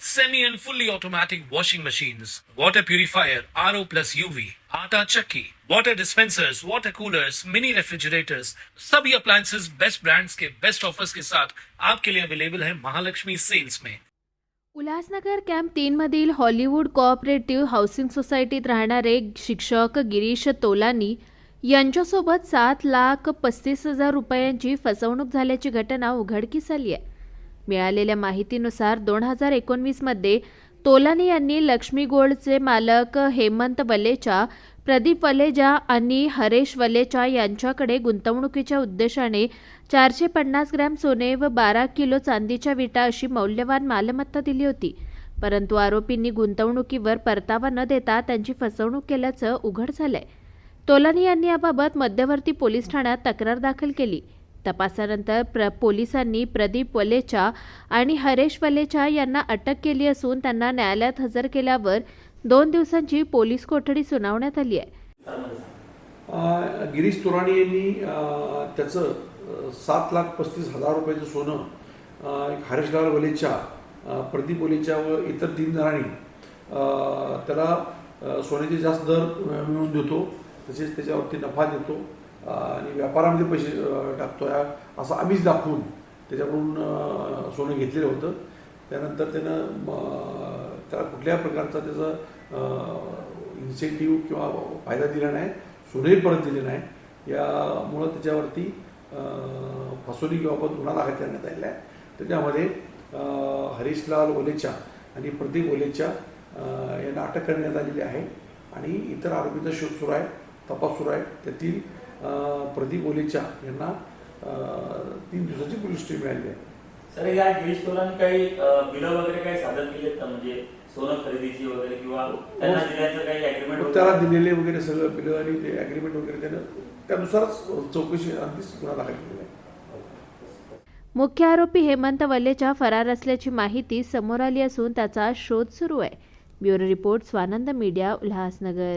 semi and fully automatic washing machines, water purifier, RO plus UV, आटा चक्की, water dispensers, water coolers, mini refrigerators, सभी appliances. Best brands के best offers के साथ आपके लिए अवेलेबल है महालक्ष्मी सेल्स में उल्हासनगर कॅम्प तीनमधील हॉलिवूड कोऑपरेटिव्ह हाऊसिंग सोसायटीत राहणारे शिक्षक गिरीश तोलानी यांच्यासोबत सात लाख पस्तीस हजार रुपयांची फसवणूक झाल्याची घटना उघडकीस आली आहे. मिळालेल्या माहितीनुसार दोन हजार एकोणवीसमध्ये तोलानी यांनी लक्ष्मी गोल्डचे मालक हेमंत वलेचा प्रदीप वलेजा आणि हरेश वलेचा यांच्याकडे गुंतवणुकीच्या उद्देशाने चारशे पन्नास ग्रॅम सोने व बारा किलो चांदीच्या विटा अशी मौल्यवान मालमत्ता दिली होती. परंतु आरोपींनी गुंतवणुकीवर परतावा न देता त्यांची फसवणूक केल्याचं उघड झालंय. तोलानी यांनी याबाबत मध्यवर्ती पोलीस ठाण्यात तक्रार दाखल केली. तपासानंतर प्र पोलिसांनी प्रदीप वलेचा आणि हरेश वलेचा यांना अटक केली असून त्यांना न्यायालयात हजर केल्यावर दोन दिवसांची पोलीस कोठडी सुनावण्यात आली आहे. गिरीश तुराणी यांनी त्याचं सात लाख पस्तीस हजार रुपयाचं सोनं अ, एक हरेशलाल वलेच्या प्रदीप वलेच्या व इतर तीन जणांनी त्याला सोन्याचे जास्त दर अ, मिळवून देतो तसेच त्याच्यावरती नफा देतो. आणि व्यापारामध्ये पैसे टाकतो या असं आम्हीच दाखवून त्याच्याकडून सोनं घेतलेलं होतं. त्यानंतर त्यानं त्याला कुठल्या प्रकारचा त्याचं इन्सेंटिव्ह किंवा फायदा दिला नाही सोनंही परत दिले नाही. यामुळं त्याच्यावरती अं, फसवणुकीबाबत गुन्हा दाखल करण्यात आलेला आहे. त्याच्यामध्ये हरीशलाल ओलेचा आणि प्रदीप ओलेच्या यांना अटक करण्यात आलेली आहे. आणि इतर आरोपीचा शोध सुरू आहे तपास सुरू आहे. त्यातील प्रदीप ओलेच्या यांना तीन दिवसाची पोलीस टीम मिळाली आहे. सर या गिरीश तोलांनी काही बिलं वगैरे काही सादर केलेत का? म्हणजे सोनं खरेदीची वगैरे किंवा त्यांना दिल्याचं काही अग्रीमेंट मग त्याला दिलेले वगैरे सगळं बिलं आणि ते ॲग्रीमेंट वगैरे त्यानं त्यानुसारच चौकशी अगदीच गुन्हा दाखल केलेला आहे. मुख्य आरोपी हेमंत वल्लेचा फरार असल्याची माहिती समोर आली असून त्याचा शोध सुरू आहे. Bureau report Swanand media Ulhasnagar.